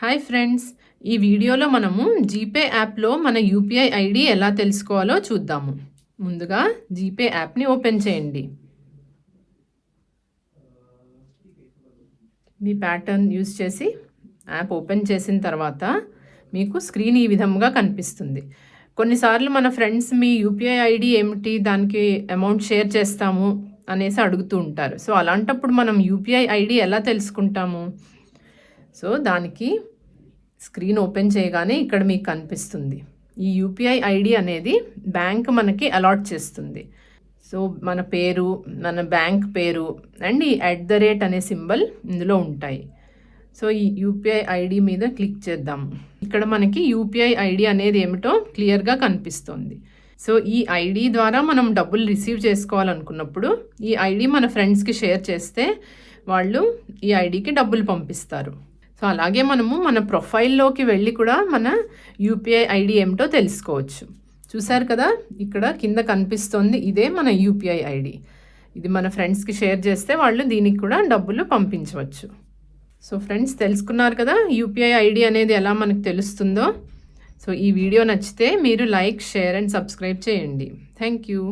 Hi friends ఈ వీడియోలో మనము జీపే యాప్లో మన యూపీఐ ఐడి ఎలా తెలుసుకోవాలో చూద్దాము. ముందుగా జీపే యాప్ని ఓపెన్ చేయండి. మీ ప్యాటర్న్ యూజ్ చేసి యాప్ ఓపెన్ చేసిన తర్వాత మీకు స్క్రీన్ ఈ విధంగా కనిపిస్తుంది. కొన్నిసార్లు మన ఫ్రెండ్స్ మీ యూపీఐ ఐడి ఏమిటి దానికి అమౌంట్ షేర్ చేస్తాము అనేసి అడుగుతూ ఉంటారు. సో అలాంటప్పుడు మనం యూపీఐ ఐడి ఎలా తెలుసుకుంటాము? సో దానికి స్క్రీన్ ఓపెన్ చేయగానే ఇక్కడ మీకు కనిపిస్తుంది. ఈ యూపీఐ ఐడి అనేది బ్యాంక్ మనకి అలాట్ చేస్తుంది. సో మన పేరు మన బ్యాంక్ పేరు అండ్ ఈ అట్ ద రేట్ అనే సింబల్ ఇందులో ఉంటాయి. సో ఈ యూపీఐ ఐడి మీద క్లిక్ చేద్దాం. ఇక్కడ మనకి యూపీఐ ఐడి అనేది ఏమిటో క్లియర్గా కనిపిస్తుంది. సో ఈ ఐడి ద్వారా మనం డబ్బులు రిసీవ్ చేసుకోవాలనుకున్నప్పుడు ఈ ఐడి మన ఫ్రెండ్స్కి షేర్ చేస్తే వాళ్ళు ఈ ఐడికి డబ్బులు పంపిస్తారు. సో అలాగే మనము మన ప్రొఫైల్లోకి వెళ్ళి కూడా మన యూపీఐ ఐడి ఏమిటో తెలుసుకోవచ్చు. చూసారు కదా? ఇక్కడ కింద కనిపిస్తుంది ఇదే మన యూపీఐ ఐడి. ఇది మన ఫ్రెండ్స్కి షేర్ చేస్తే వాళ్ళు దీనికి కూడా డబ్బులు పంపించవచ్చు. సో ఫ్రెండ్స్ తెలుసుకున్నారు కదా యూపీఐ ఐడి అనేది ఎలా మనకు తెలుస్తుందో? సో ఈ వీడియో నచ్చితే మీరు లైక్ షేర్ అండ్ సబ్స్క్రైబ్ చేయండి. Thank you.